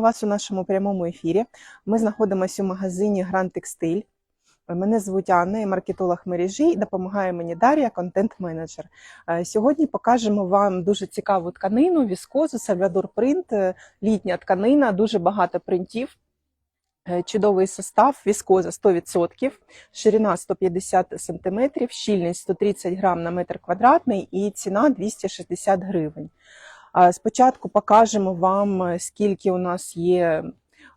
вас у нашому прямому ефірі. Ми знаходимося у магазині Гранд Текстиль. Мене звуть Анна, я маркетолог мережі і допомагає мені Дар'я, контент-менеджер. Е, Сьогодні покажемо вам дуже цікаву тканину, віскозу, Сальвадор Принт, е, літня тканина, дуже багато принтів. Е, Чудовий состав, віскоза 100%, ширина 150 см, щільність 130 грам на метр квадратний і ціна 260 гривень. Спочатку покажемо вам, е, скільки у нас є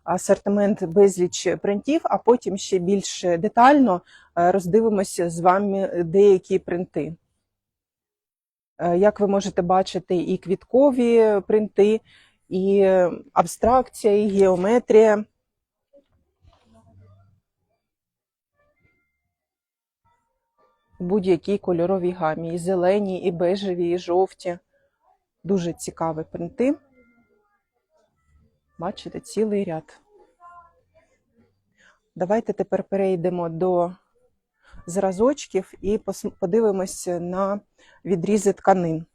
асортимент безліч принтів, а потім ще більш детально е, роздивимося з вами деякі принти. Е, Як ви можете бачити, і квіткові принти, і абстракція, і геометрія. Будь-якій кольоровій гамі, і зелені, і бежеві, і жовті. Дуже цікаві принти. Бачите, цілий ряд. Давайте тепер перейдемо до зразочків і подивимося на відрізи тканин.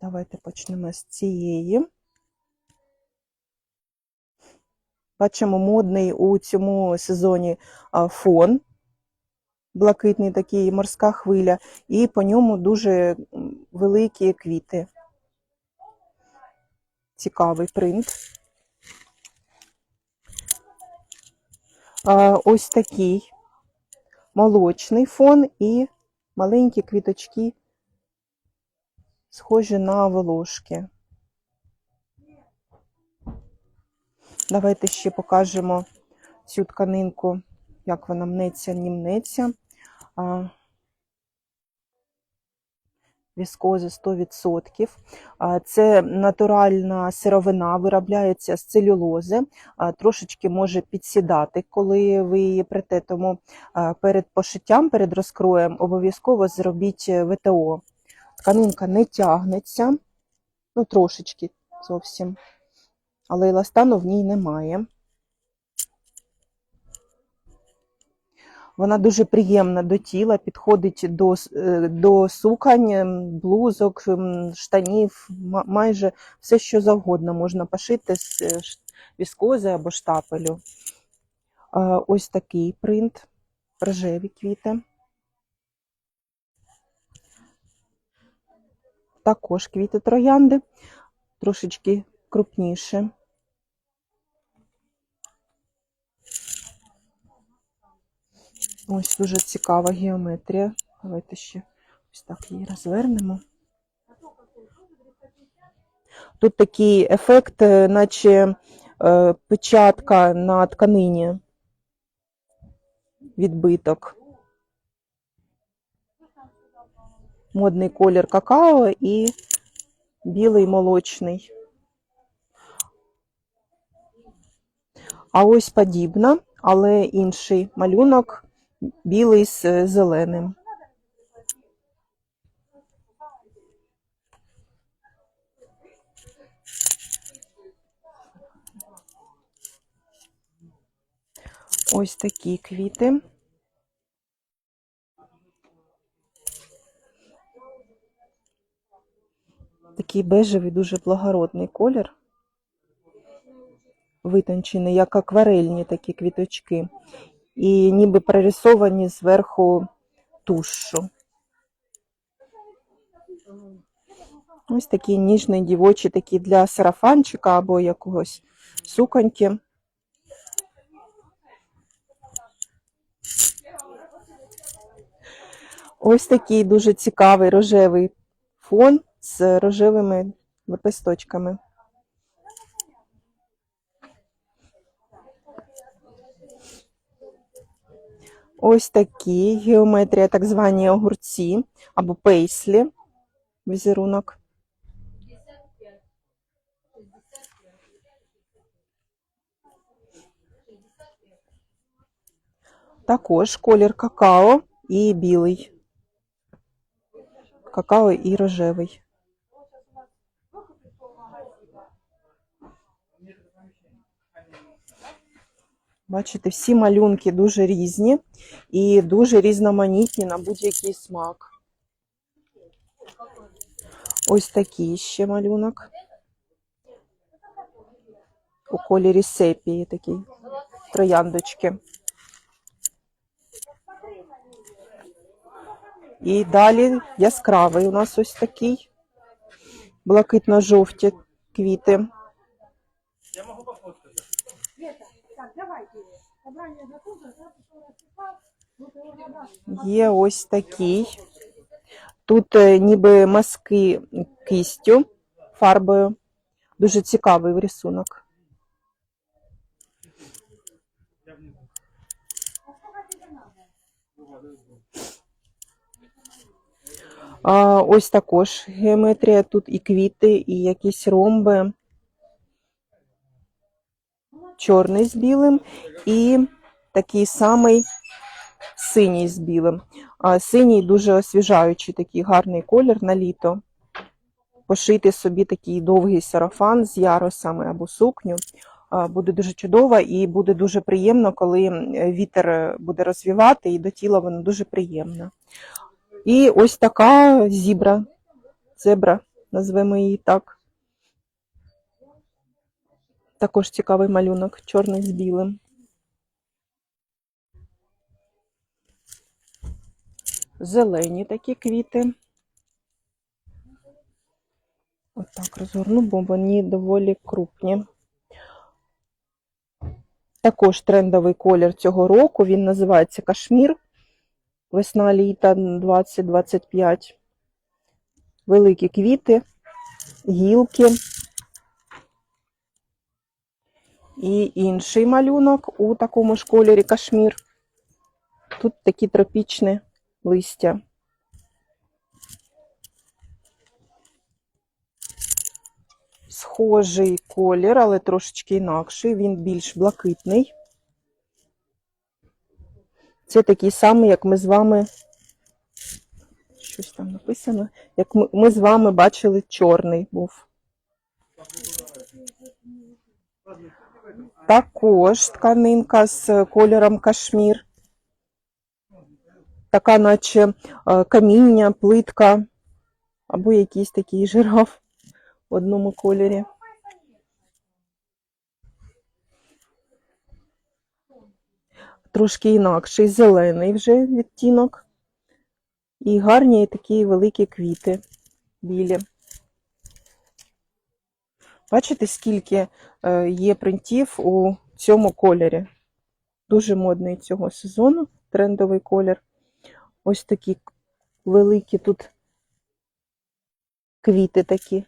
Давайте почнемо з цієї. Бачимо модний у цьому сезоні фон, блакитний такий, морська хвиля, і по ньому дуже великі квіти. Цікавий принт. Ось такий молочний фон і маленькі квіточки, схожі на волошки. Давайте ще покажемо цю тканинку, як вона мнеться, німнеться. А, Віскоза 100%. Це натуральна сировина, виробляється з целюлози. Трошечки може підсідати, коли ви її прете. Тому перед пошиттям, перед розкроєм обов'язково зробіть ВТО. Тканинка не тягнеться, ну трошечки зовсім але еластану в ній немає. Вона дуже приємна до тіла, підходить до, е, до сукань, блузок, штанів, майже все, що завгодно можна пошити з е, віскози або штапелю. Ось такий принт, рожеві квіти. Також квіти троянди, трошечки крупніше. Ось дуже цікава геометрія. Давайте ще ось так її розвернемо. Тут такий ефект, е, наче е, печатка на тканині. Відбиток. Модний колір какао і білий молочний. А ось подібна, але інший малюнок білий з зеленим. Ось такі квіти. Такий бежевий, дуже благородний колір. Витончений, як акварельні такі квіточки. І ніби прорисовані зверху тушшу. Ось такі ніжні дівочі, такі для сарафанчика або якогось суконьки. Ось такий дуже цікавий рожевий фон з рожевими лепесточками. Ось такі геометрія, так звані огурці або пейслі, візерунок. Також колір какао і білий. Какао і рожевий. Бачите, всі малюнки дуже різні і дуже різноманітні на будь-який смак. Ось такий ще малюнок. У кольорі сепії такий трояндочки. І далі яскравий у нас ось такий. Блакитно-жовті квіти. Є ось такий. Тут е, ніби маски кистю, фарбою. Дуже цікавий рисунок. Ось також геометрія. Тут і квіти, і якісь ромби. Чорний з білим і такий самий синій з білим. Синій дуже освіжаючий, такий гарний колір на літо. Пошити собі такий довгий сарафан з ярусами або сукню. Буде дуже чудово і буде дуже приємно, коли вітер буде розвівати, і до тіла воно дуже приємно. І ось така зібра, зебра, назвемо її так. Також цікавий малюнок, чорний з білим. Зелені такі квіти. Отак розгорну, бо вони доволі крупні. Також трендовий колір цього року. Він називається кашмір. Весна літа 2025. Великі квіти, гілки. І інший малюнок у такому ж кольорі кашмір. Тут такі тропічні листя. Схожий колір, але трошечки інакший. Він більш блакитний. Це такий самий, як ми з вами. Щось там написано. Як ми, ми з вами бачили, чорний був. Також тканинка з кольором кашмір. Така, наче е, каміння, плитка, або якийсь такий жираф в одному кольорі. Трошки інакший, зелений вже відтінок. І гарні такі великі квіти білі. Бачите, скільки є принтів у цьому кольорі? Дуже модний цього сезону, трендовий колір. Ось такі великі тут квіти такі.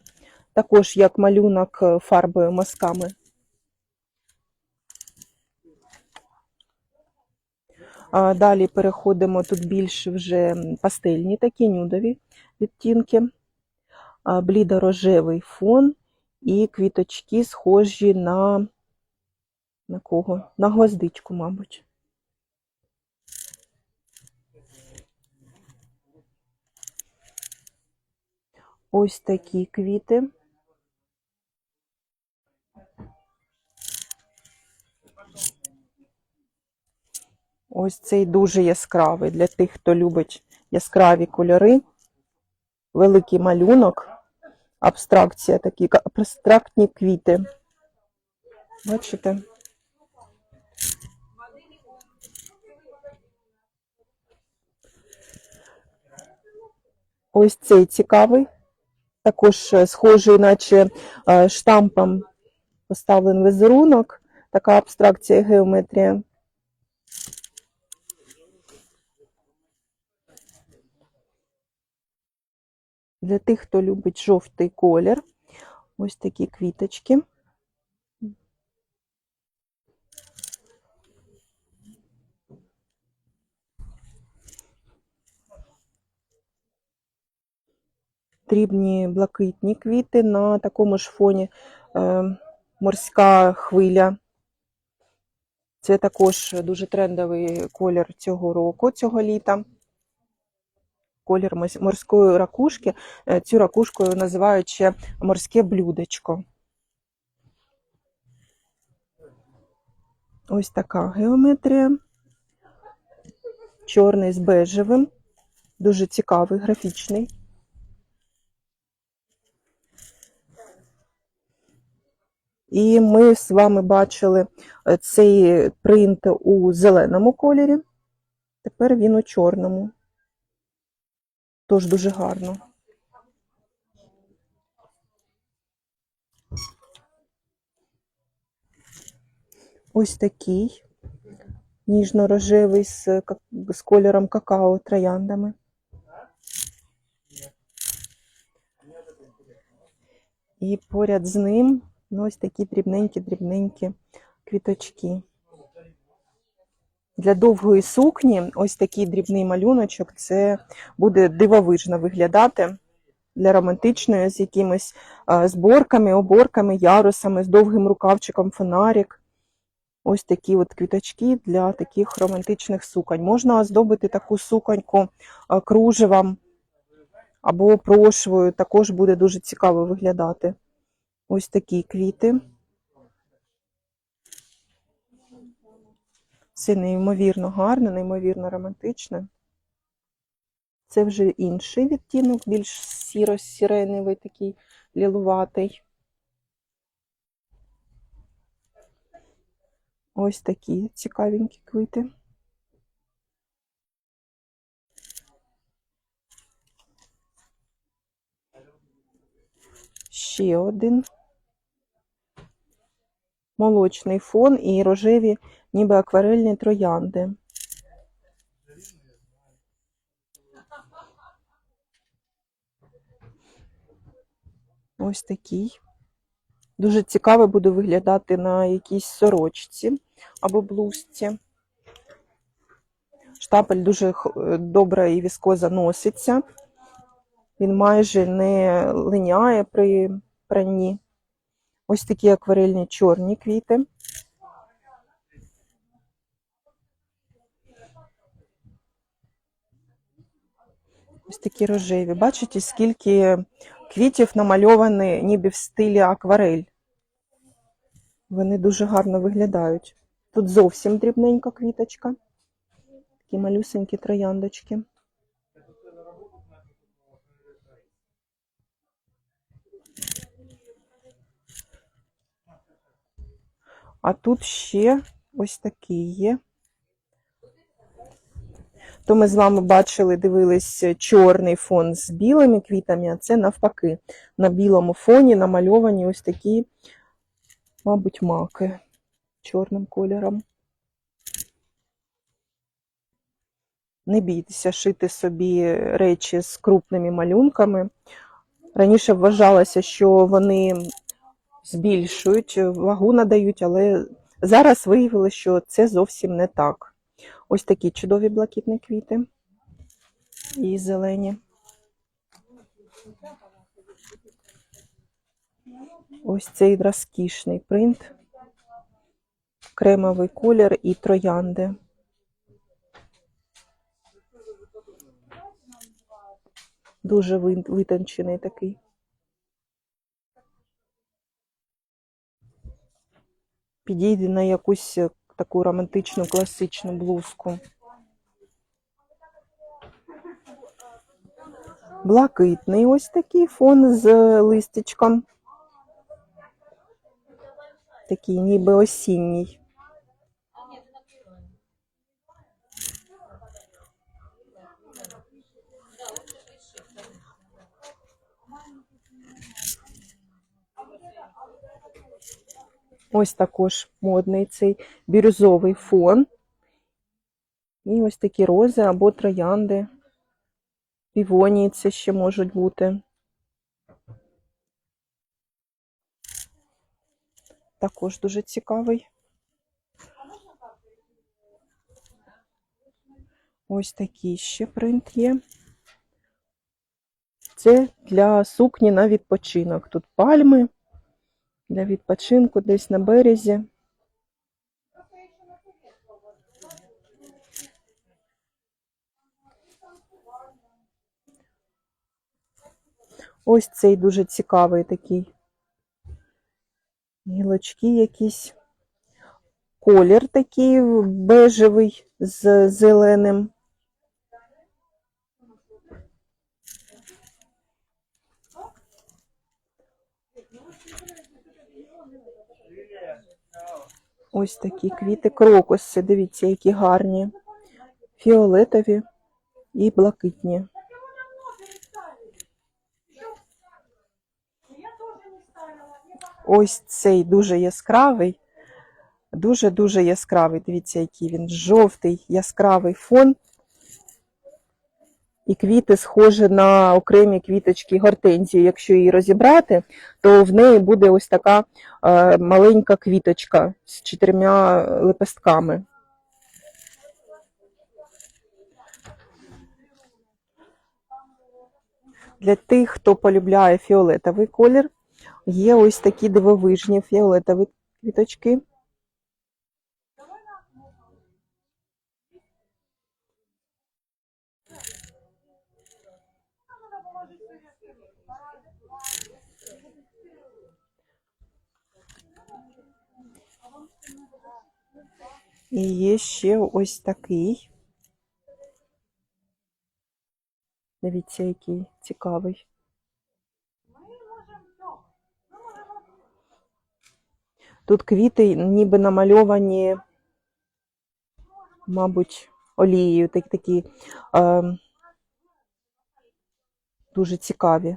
Також як малюнок е, фарбою мазками. Далі переходимо тут більш вже пастельні такі нюдові відтінки, блідо-рожевий фон і квіточки схожі на, на кого? На гвоздичку, мабуть. Ось такі квіти. Ось цей дуже яскравий для тих, хто любить яскраві кольори, великий малюнок, абстракція, такі абстрактні квіти. Бачите? Ось цей цікавий. Також е, схожий, наче е, штампом поставлений візерунок, така абстракція геометрія. Для тих, хто любить жовтий колір, ось такі квіточки. Дрібні блакитні квіти на такому ж фоні е, морська хвиля. Це також дуже трендовий колір цього року, цього літа. Колір морської ракушки. Е, Цю ракушку називають ще морське блюдечко. Ось така геометрія. Чорний з бежевим. Дуже цікавий, графічний. І ми з вами бачили е, цей принт у зеленому кольорі. Тепер він у чорному. Тож дуже гарно. Ось такий ніжно-рожевий з, з кольором какао трояндами. І поряд з ним ну, ось такі дрібненькі-дрібненькі квіточки. Для довгої сукні ось такий дрібний малюночок це буде дивовижно виглядати для романтичної з якимись зборками, оборками, ярусами, з довгим рукавчиком, фонарик. Ось такі от квіточки для таких романтичних суконь. Можна оздобити таку суконьку кружевом або прошвою, також буде дуже цікаво виглядати. Ось такі квіти. Це неймовірно гарно, неймовірно романтично. Це вже інший відтінок, більш сіро-сіреневий, такий лілуватий. Ось такі цікавенькі квіти. Ще один. Молочний фон і рожеві, ніби акварельні троянди. Ось такий. Дуже цікаво буде виглядати на якійсь сорочці або блузці. Штапель дуже добре і віскоза носиться. Він майже не линяє при пранні. Ось такі акварельні чорні квіти. Ось такі рожеві. Бачите, скільки квітів намальовані ніби в стилі акварель. Вони дуже гарно виглядають. Тут зовсім дрібненька квіточка. Такі малюсенькі трояндочки. А тут ще ось такий є. То ми з вами бачили, дивились чорний фон з білими квітами, а це навпаки. На білому фоні намальовані ось такі, мабуть, маки чорним кольором. Не бійтеся шити собі речі з крупними малюнками. Раніше вважалося, що вони збільшують, вагу надають, але зараз виявилося, що це зовсім не так. Ось такі чудові блакитні квіти і зелені. Ось цей розкішний принт, кремовий колір і троянди. Дуже витончений такий. Підійде на якусь таку романтичну класичну блузку. Блакитний ось такий фон з листячком. Такий ніби осінній. Ось також модний цей бірюзовий фон. І ось такі рози або троянди. Півонії це ще можуть бути. Також дуже цікавий. Ось такий ще принт є. Це для сукні на відпочинок. Тут пальми для відпочинку десь на березі. Ось цей дуже цікавий такий. Гілочки якісь. колір такий бежевий з зеленим. Ось такі квіти крокуси. Дивіться, які гарні. Фіолетові і блакитні. Ось цей дуже яскравий, дуже-дуже яскравий. Дивіться, який він жовтий, яскравий фон. І квіти схожі на окремі квіточки гортензії. Якщо її розібрати, то в неї буде ось така е, маленька квіточка з чотирма лепестками. Для тих, хто полюбляє фіолетовий колір, є ось такі дивовижні фіолетові квіточки. І є ще ось такий. Дивіться, який цікавий. Тут квіти ніби намальовані, мабуть, олією, так, такі е, дуже цікаві.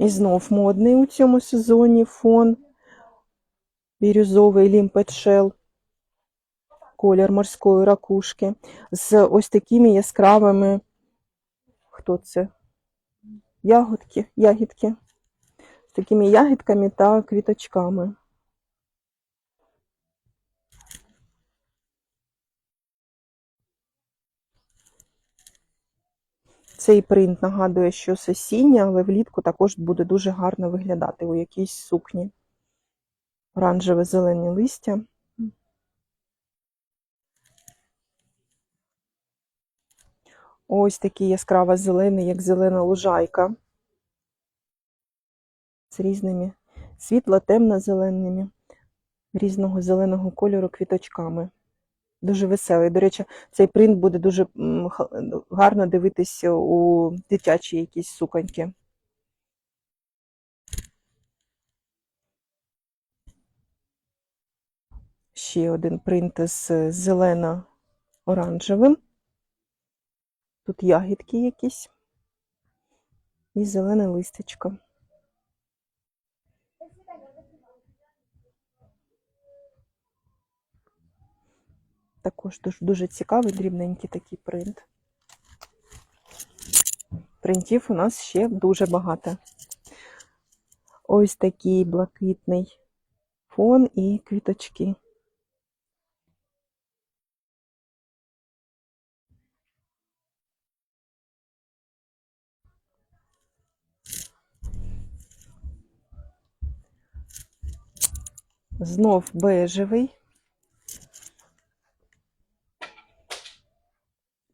І знов модний у цьому сезоні фон бірюзовий лімпет-шел, колір морської ракушки, з ось такими яскравими, хто це? Ягодки, ягідки, з такими ягідками та квіточками. Цей принт нагадує, що осіння, але влітку також буде дуже гарно виглядати у якійсь сукні. Оранжеве зелені листя. Ось такий яскраво зелений, як зелена лужайка. З різними світло-темно-зеленими, різного зеленого кольору квіточками. Дуже веселий. До речі, цей принт буде дуже гарно дивитися у дитячі якісь суконьки. Ще один принт з зелено-оранжевим. Тут ягідки якісь. І зелене листечко. Також дуже, дуже цікавий, дрібненький такий принт. Принтів у нас ще дуже багато. Ось такий блакитний фон і квіточки. Знов бежевий.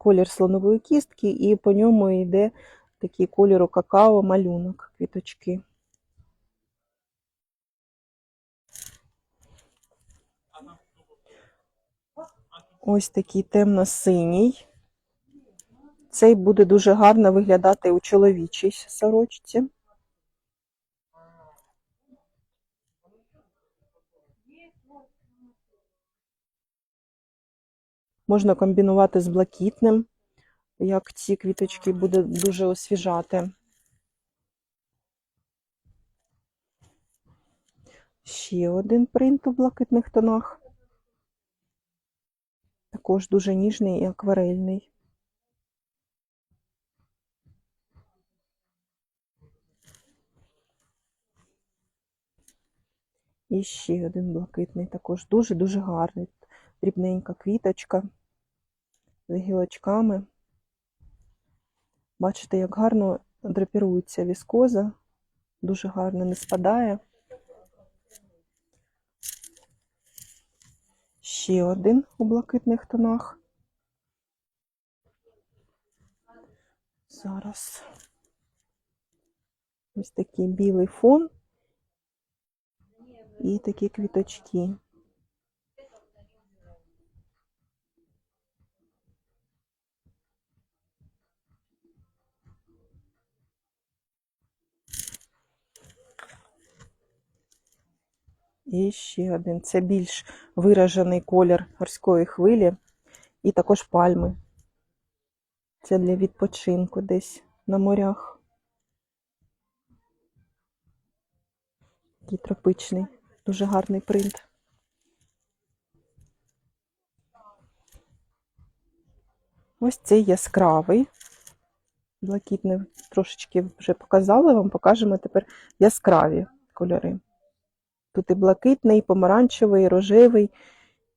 Колір слонової кістки, і по ньому йде такий кольору какао малюнок, квіточки. Ось такий темно-синій. Цей буде дуже гарно виглядати у чоловічій сорочці. Можна комбінувати з блакитним, як ці квіточки буде дуже освіжати. Ще один принт у блакитних тонах. Також дуже ніжний і акварельний. І ще один блакитний, також дуже-дуже гарний. Дрібненька квіточка з гілочками. Бачите, як гарно драпірується віскоза, дуже гарно не спадає. Ще один у блакитних тонах. Зараз. Ось такий білий фон і такі квіточки. І ще один. Це більш виражений колір морської хвилі і також пальми. Це для відпочинку десь на морях. Такий тропичний, дуже гарний принт. Ось цей яскравий. Блакитний трошечки вже показала вам, покажемо тепер яскраві кольори. Тут і блакитний, і помаранчевий, і рожевий.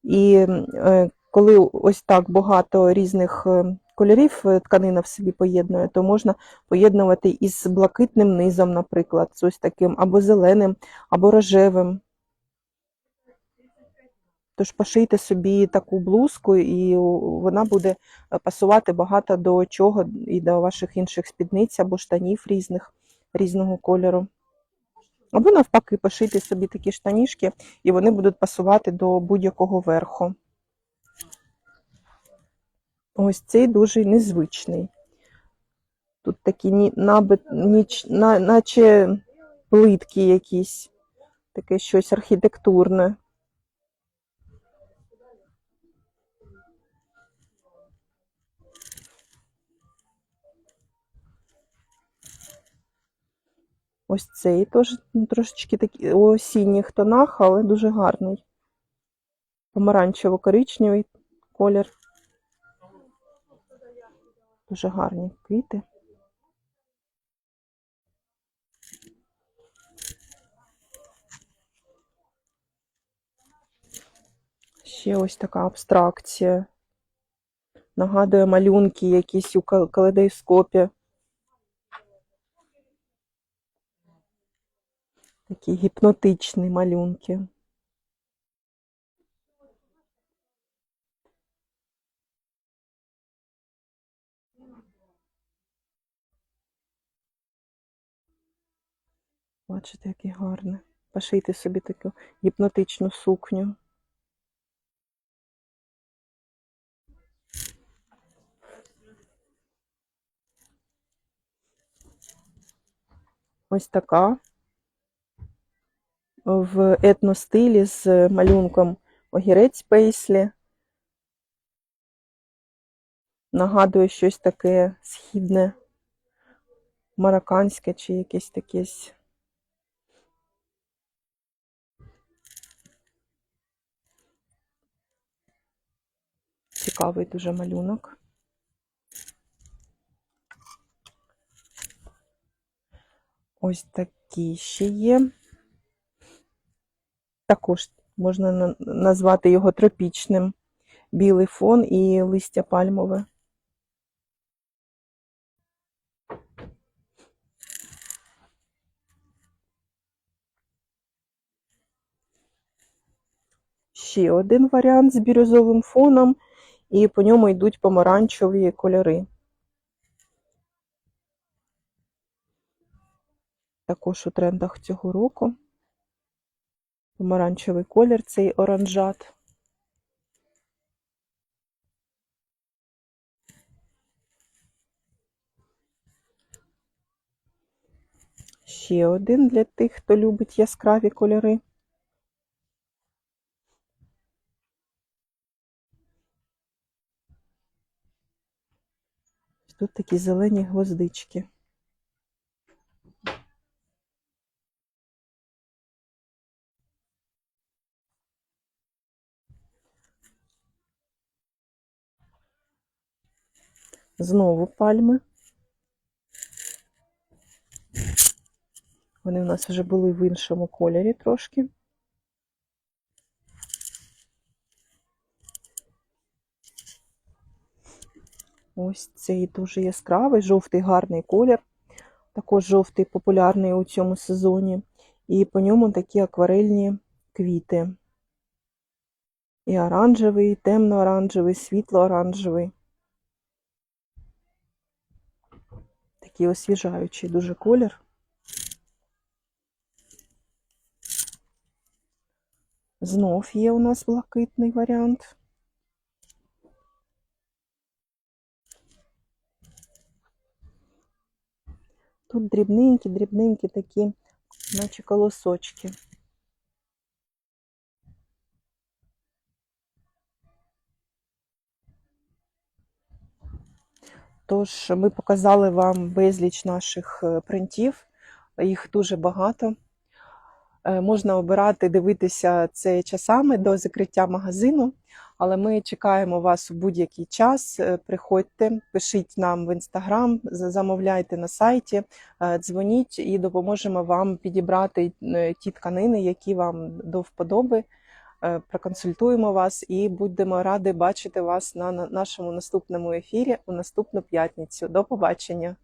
І е, коли ось так багато різних е, кольорів е, тканина в собі поєднує, то можна поєднувати із блакитним низом, наприклад, з ось таким, або зеленим, або рожевим. Тож пошийте собі таку блузку, і вона буде пасувати багато до чого і до ваших інших спідниць або штанів різних, різного кольору. Або навпаки, пошийте собі такі штанішки, і вони будуть пасувати до будь-якого верху. Ось цей дуже незвичний. Тут такі набит, ніч, на, наче плитки якісь, таке щось архітектурне. Ось цей теж ну, трошечки такий у осінніх тонах, але дуже гарний. Помаранчево-коричневий колір. Дуже гарні квіти. Ще ось така абстракція. Нагадує малюнки якісь у калейдоскопі. Такі гіпнотичні малюнки. Бачите, який гарний. Пошийте собі таку гіпнотичну сукню. Ось така в етностилі з малюнком огірець пейслі. Нагадує щось таке східне, марокканське чи якесь таке. Цікавий дуже малюнок. Ось такі ще є. Також можна назвати його тропічним. Білий фон і листя пальмове. Ще один варіант з бірюзовим фоном, і по ньому йдуть помаранчеві кольори. Також у трендах цього року. Помаранчевий колір, цей оранжат. Ще один для тих, хто любить яскраві кольори. Тут такі зелені гвоздички. Знову пальми. Вони у нас вже були в іншому кольорі трошки. Ось цей дуже яскравий, жовтий гарний колір. Також жовтий популярний у цьому сезоні. І по ньому такі акварельні квіти. І оранжевий, і темно-оранжевий, світло-оранжевий. такий освіжаючий дуже колір. Знов є у нас блакитний варіант. Тут дрібненькі, дрібненькі такі, наче колосочки. Тож ми показали вам безліч наших е, принтів, їх дуже багато. Е, Можна обирати, дивитися це часами до закриття магазину, але ми чекаємо вас у будь-який час. Е, Приходьте, пишіть нам в інстаграм, замовляйте на сайті, дзвоніть і допоможемо вам підібрати ті тканини, які вам до вподоби. Е, Проконсультуємо вас і будемо раді бачити вас на на нашому наступному ефірі у наступну п'ятницю. До побачення!